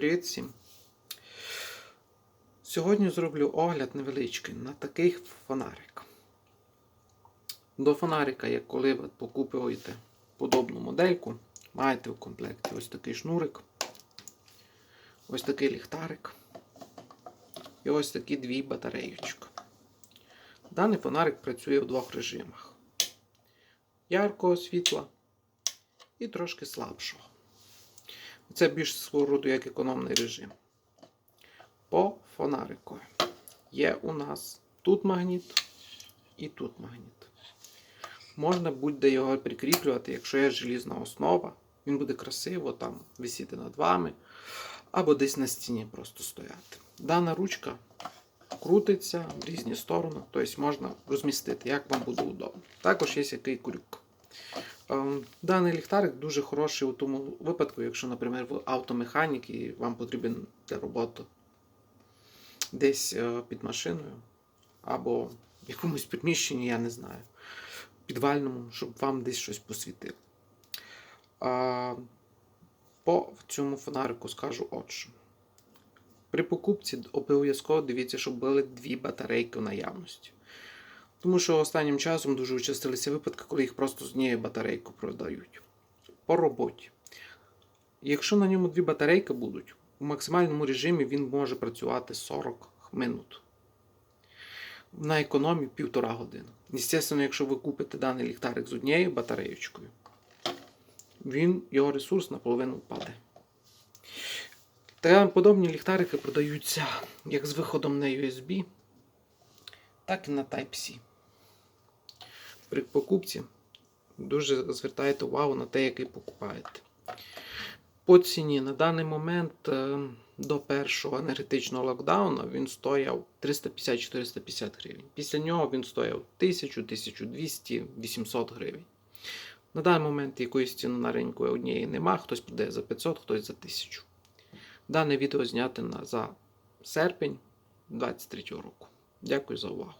Привіт всім! Сьогодні зроблю огляд невеличкий на такий фонарик. До фонарика, як коли ви покупуєте подобну модельку, маєте в комплекті ось такий шнурик, ось такий ліхтарик і ось такі дві батареючки. Даний фонарик працює в двох режимах: яркого світла і трошки слабшого. Це більш роду як економний режим. По фонарику є у нас тут магніт і тут магніт. Можна будь-де його прикріплювати, якщо є желізна основа. Він буде красиво там висіти над вами, або десь на стіні просто стояти. Дана ручка крутиться в різні сторони, тобто можна розмістити, як вам буде удобно. Також є який крюк. Ем, Даний ліхтарик дуже хороший у тому випадку, якщо, наприклад, ви автомеханік і вам потрібен для роботи десь е, під машиною або в якомусь приміщенні, я не знаю, підвальному, щоб вам десь щось посвітило. По цьому фонарику скажу от що. При покупці обов'язково дивіться, щоб були дві батарейки в наявності. Тому що останнім часом дуже участилися випадки, коли їх просто з однією батарейкою продають. По роботі. Якщо на ньому дві батарейки будуть, у максимальному режимі він може працювати 40 минут. На економії півтора години. Звісно, якщо ви купите даний ліхтарик з однією батареєчкою, він, його ресурс наполовину впаде. Та подобні ліхтарики продаються як з виходом на USB, так і на Type-C. При покупці дуже звертайте увагу на те, який покупаєте. По ціні на даний момент е, до першого енергетичного локдауну він стояв 350-450 гривень. Після нього він стояв 1000, 1200, 800 гривень. На даний момент якоїсь ціни на ринку однієї нема, хтось продає за 500, хтось за 1000. Дане відео знято за серпень 2023 року. Дякую за увагу.